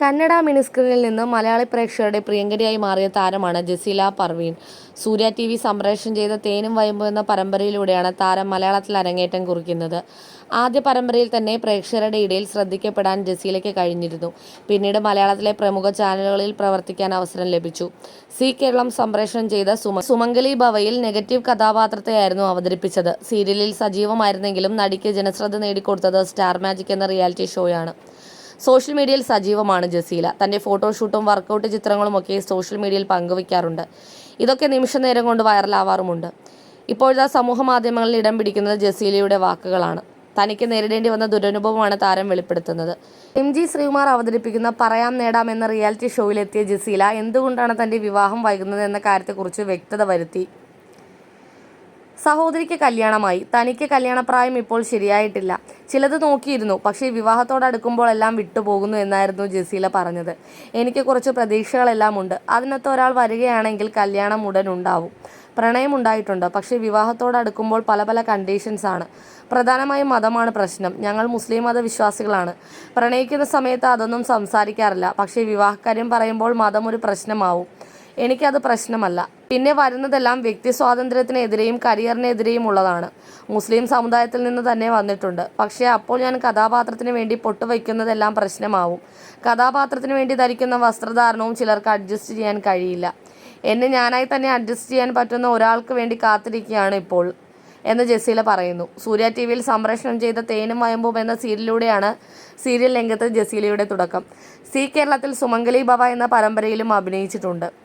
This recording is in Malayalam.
കന്നഡ മിനിസ്ക്രീനിൽ നിന്ന് മലയാളി പ്രേക്ഷകരുടെ പ്രിയങ്കരിയായി മാറിയ താരമാണ് ജസീല പർവീൺ. സൂര്യ ടി വി സംപ്രേഷണം ചെയ്ത തേനും വയമ്പും എന്ന പരമ്പരയിലൂടെയാണ് താരം മലയാളത്തിൽ അരങ്ങേറ്റം കുറിക്കുന്നത്. ആദ്യ പരമ്പരയിൽ തന്നെ പ്രേക്ഷകരുടെ ഇടയിൽ ശ്രദ്ധിക്കപ്പെടാൻ ജസീലയ്ക്ക് കഴിഞ്ഞിരുന്നു. പിന്നീട് മലയാളത്തിലെ പ്രമുഖ ചാനലുകളിൽ പ്രവർത്തിക്കാൻ അവസരം ലഭിച്ചു. സി കേരളം സംപ്രേഷണം ചെയ്ത സുമ സുമംഗലി ഭവയിൽ നെഗറ്റീവ് കഥാപാത്രത്തെയായിരുന്നു അവതരിപ്പിച്ചത്. സീരിയലിൽ സജീവമായിരുന്നെങ്കിലും നടിക്ക് ജനശ്രദ്ധ നേടിക്കൊടുത്തത് സ്റ്റാർ മാജിക് എന്ന റിയാലിറ്റി ഷോയാണ്. സോഷ്യൽ മീഡിയയിൽ സജീവമാണ് ജസീല. തന്റെ ഫോട്ടോഷൂട്ടും വർക്കൗട്ട് ചിത്രങ്ങളും ഒക്കെ സോഷ്യൽ മീഡിയയിൽ പങ്കുവയ്ക്കാറുണ്ട്. ഇതൊക്കെ നിമിഷ നേരം കൊണ്ട് വൈറലാവാറുമുണ്ട്. ഇപ്പോഴത്തെ സമൂഹ മാധ്യമങ്ങളിൽ ഇടം പിടിക്കുന്നത് ജസീലയുടെ വാക്കുകളാണ്. തനിക്ക് നേരിടേണ്ടി വന്ന ദുരനുഭവമാണ് താരം വെളിപ്പെടുത്തുന്നത്. എം ജി ശ്രീകുമാർ അവതരിപ്പിക്കുന്ന പറയാം നേടാം എന്ന റിയാലിറ്റി ഷോയിലെത്തിയ ജസീല എന്തുകൊണ്ടാണ് തന്റെ വിവാഹം വൈകുന്നത് എന്ന കാര്യത്തെക്കുറിച്ച് വ്യക്തത വരുത്തി? സഹോദരിക്ക് കല്യാണമായി. തനിക്ക് കല്യാണപ്രായം ഇപ്പോൾ ശരിയായിട്ടില്ല. ചിലത് നോക്കിയിരുന്നു. പക്ഷേ വിവാഹത്തോടടുക്കുമ്പോഴെല്ലാം വിട്ടുപോകുന്നു എന്നായിരുന്നു ജസീല പറഞ്ഞത്. എനിക്ക് കുറച്ച് പ്രതീക്ഷകളെല്ലാം ഉണ്ട്. അതിനകത്ത് ഒരാൾ വരികയാണെങ്കിൽ കല്യാണം ഉടൻ ഉണ്ടാവും. പ്രണയം ഉണ്ടായിട്ടുണ്ട്. പക്ഷേ വിവാഹത്തോടടുക്കുമ്പോൾ പല പല കണ്ടീഷൻസ് ആണ്. പ്രധാനമായും മതമാണ് പ്രശ്നം. ഞങ്ങൾ മുസ്ലിം മതവിശ്വാസികളാണ്. പ്രണയിക്കുന്ന സമയത്ത് അതൊന്നും സംസാരിക്കാറില്ല. പക്ഷേ വിവാഹക്കാര്യം പറയുമ്പോൾ മതം ഒരു പ്രശ്നമാവും. എനിക്കത് പ്രശ്നമല്ല. പിന്നെ വരുന്നതെല്ലാം വ്യക്തി സ്വാതന്ത്ര്യത്തിനെതിരെയും കരിയറിനെതിരെയും ഉള്ളതാണ്. മുസ്ലിം സമുദായത്തിൽ നിന്ന് തന്നെ വന്നിട്ടുണ്ട്. പക്ഷേ അപ്പോൾ ഞാൻ കഥാപാത്രത്തിന് വേണ്ടി പൊട്ടുവയ്ക്കുന്നതെല്ലാം പ്രശ്നമാവും. കഥാപാത്രത്തിന് വേണ്ടി ധരിക്കുന്ന വസ്ത്രധാരണവും ചിലർക്ക് അഡ്ജസ്റ്റ് ചെയ്യാൻ കഴിയില്ല. എന്നെ ഞാനായി തന്നെ അഡ്ജസ്റ്റ് ചെയ്യാൻ പറ്റുന്ന ഒരാൾക്ക് വേണ്ടി കാത്തിരിക്കുകയാണ് ഇപ്പോൾ എന്ന് ജസീല പറയുന്നു. സൂര്യ ടി വിയിൽ സംപ്രേഷണം ചെയ്ത തേനും വയമ്പും എന്ന സീരിയലിലൂടെയാണ് സീരിയൽ രംഗത്ത് ജസീലയുടെ തുടക്കം. സി കേരളത്തിൽ സുമംഗലി ഭവ എന്ന പരമ്പരയിലും അഭിനയിച്ചിട്ടുണ്ട്.